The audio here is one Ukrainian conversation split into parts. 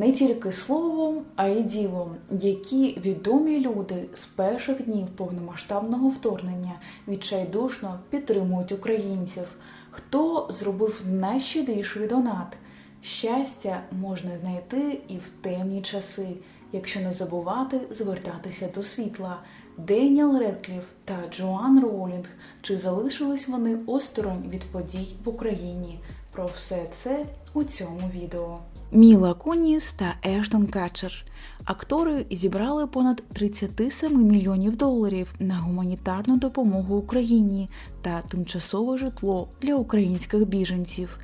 не тільки словом, а й ділом, які відомі люди з перших днів повномасштабного вторгнення відчайдушно підтримують українців. Хто зробив найщедріший донат? Щастя можна знайти і в темні часи, якщо не забувати звертатися до світла. Деніел Редкліф та Джоан Роулінг. Чи залишились вони осторонь від подій в Україні? Про все це у цьому відео. Міла Куніс та Ештон Катчер. Актори зібрали понад 37 мільйонів доларів на гуманітарну допомогу Україні та тимчасове житло для українських біженців.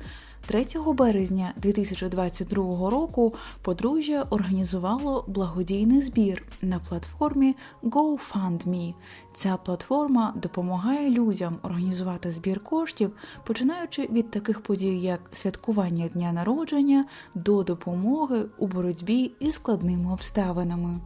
3 березня 2022 року подружжя організувало благодійний збір на платформі GoFundMe. Ця платформа допомагає людям організувати збір коштів, починаючи від таких подій, як святкування дня народження до допомоги у боротьбі із складними обставинами.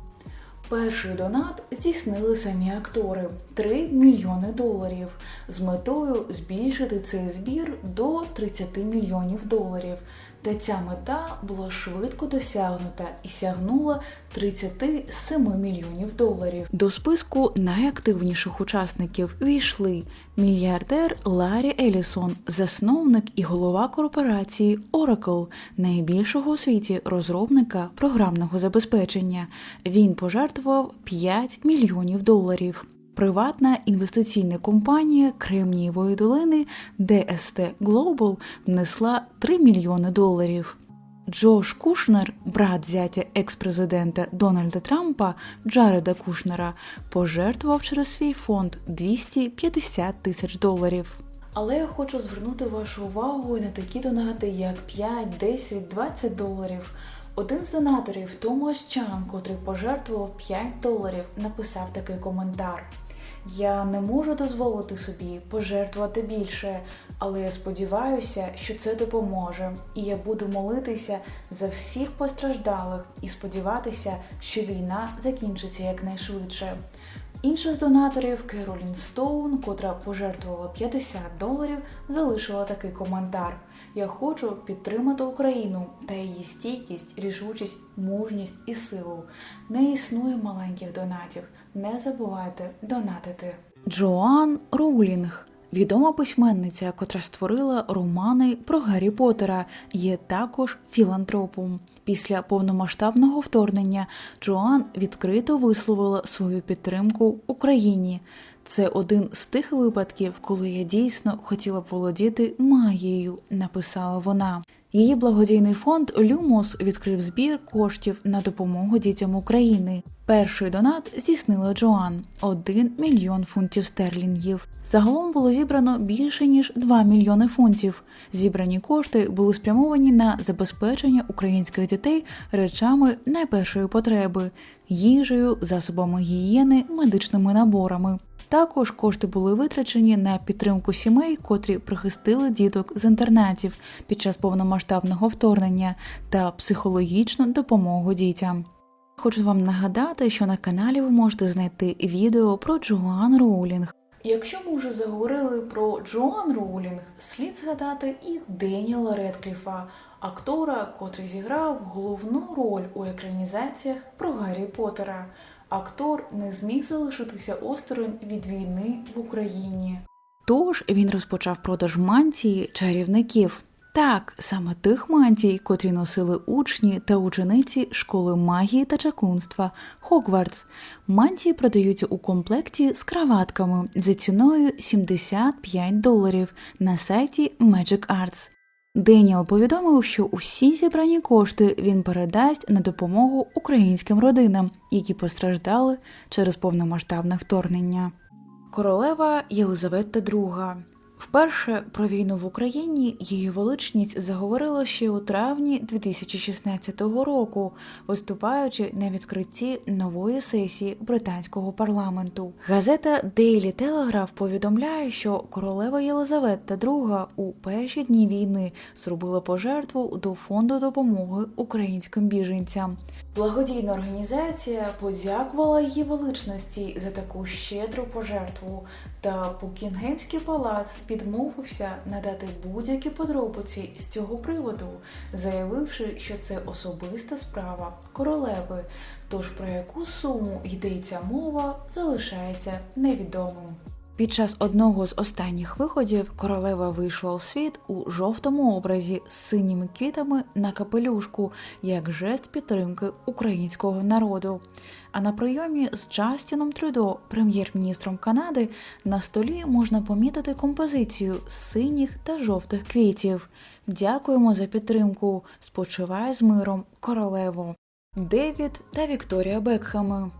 Перший донат здійснили самі актори 3 мільйони доларів з метою збільшити цей збір до 30 мільйонів доларів. Та ця мета була швидко досягнута і сягнула 37 мільйонів доларів. До списку найактивніших учасників війшли мільярдер Ларі Елісон, засновник і голова корпорації Oracle, найбільшого у світі розробника програмного забезпечення. Він пожертвував 5 мільйонів доларів. Приватна інвестиційна компанія Кремнієвої долини DST Global внесла 3 мільйони доларів. Джош Кушнер, брат зятя екс-президента Дональда Трампа Джареда Кушнера, пожертвував через свій фонд 250 тисяч доларів. Але я хочу звернути вашу увагу на такі донати, як 5, 10, 20 доларів. Один з донаторів, Томас Чан, котрий пожертвував 5 доларів, написав такий коментар. Я не можу дозволити собі пожертвувати більше, але я сподіваюся, що це допоможе, і я буду молитися за всіх постраждалих і сподіватися, що війна закінчиться якнайшвидше. Інша з донаторів Керолін Стоун, котра пожертвувала 50 доларів, залишила такий коментар. Я хочу підтримати Україну та її стійкість, рішучість, мужність і силу. Не існує маленьких донатів. Не забувайте донатити. Джоан Роулінг. Відома письменниця, котра створила романи про Гаррі Поттера, є також філантропом. Після повномасштабного вторгнення Джоан відкрито висловила свою підтримку Україні. Це один з тих випадків, коли я дійсно хотіла володіти магією, написала вона. Її благодійний фонд Люмос відкрив збір коштів на допомогу дітям України. Перший донат здійснила Джоан 1 мільйон фунтів стерлінгів. Загалом було зібрано більше ніж 2 мільйони фунтів. Зібрані кошти були спрямовані на забезпечення українських дітей речами найпершої потреби їжею, засобами гігієни, медичними наборами. Також кошти були витрачені на підтримку сімей, котрі прихистили діток з інтернатів під час повномасштабного вторгнення та психологічну допомогу дітям. Хочу вам нагадати, що на каналі ви можете знайти відео про Джоан Роулінг. Якщо ми вже заговорили про Джоан Роулінг, слід згадати і Деніела Редкліфа, актора, котрий зіграв головну роль у екранізаціях про Гаррі Поттера актор не зміг залишитися осторонь від війни в Україні. Тож він розпочав продаж мантії чарівників. Так, саме тих мантій, котрі носили учні та учениці школи магії та чаклунства Хогвартс. Мантії продаються у комплекті з краватками за ціною 75 доларів на сайті Magic Arts. Деніел повідомив, що усі зібрані кошти він передасть на допомогу українським родинам, які постраждали через повномасштабне вторгнення. Королева Єлизавета II Вперше про війну в Україні її величність заговорила ще у травні 2016 року, виступаючи на відкритті нової сесії британського парламенту. Газета Daily Telegraph повідомляє, що королева Єлизавета II у перші дні війни зробила пожертву до фонду допомоги українським біженцям. Благодійна організація подякувала її величності за таку щедру пожертву Та Букінгемський палац відмовився надати будь-які подробиці з цього приводу, заявивши, що це особиста справа королеви. Тож про яку суму йдеться мова, залишається невідомим. Під час одного з останніх виходів королева вийшла у світ у жовтому образі з синіми квітами на капелюшку як жест підтримки українського народу. А на прийомі з Джастіном Трюдо, прем'єр-міністром Канади, на столі можна помітити композицію з синіх та жовтих квітів. Дякуємо за підтримку. Спочиває з миром королеву. Девід та Вікторія Бекхеми.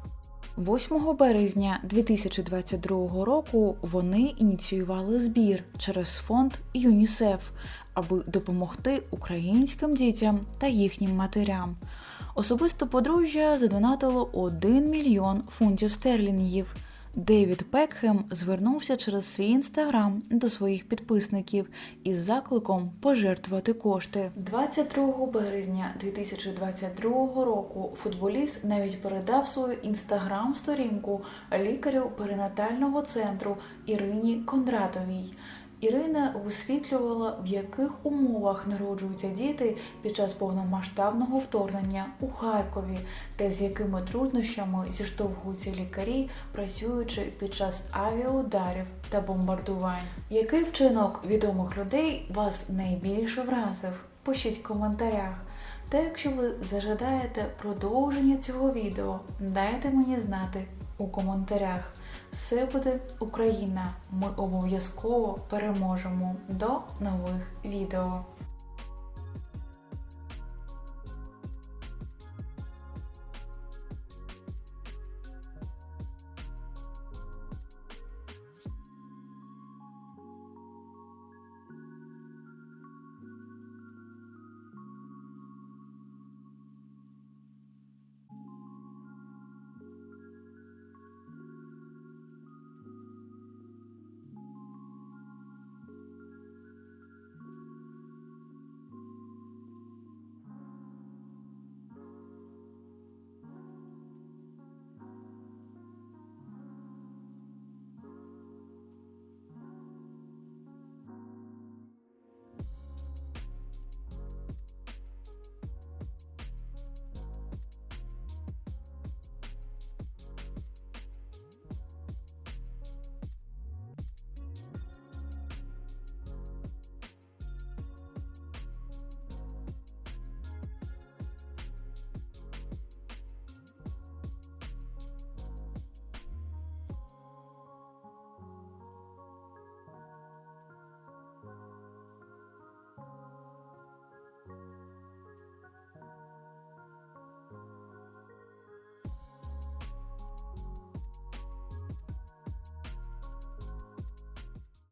8 березня 2022 року вони ініціювали збір через фонд ЮНІСЕФ, аби допомогти українським дітям та їхнім матерям. Особисто подружжя задонатило 1 мільйон фунтів стерлінгів. Девід Пекхем звернувся через свій інстаграм до своїх підписників із закликом пожертвувати кошти. 22 березня 2022 року футболіст навіть передав свою інстаграм-сторінку лікарю перинатального центру Ірині Кондратовій. Ірина висвітлювала, в яких умовах народжуються діти під час повномасштабного вторгнення у Харкові, та з якими труднощами зіштовхуються лікарі, працюючи під час авіаударів та бомбардувань. Який вчинок відомих людей вас найбільше вразив? Пишіть в коментарях. Та якщо ви зажадаєте продовження цього відео, дайте мені знати у коментарях. Все буде Україна. Ми обов'язково переможемо. До нових відео.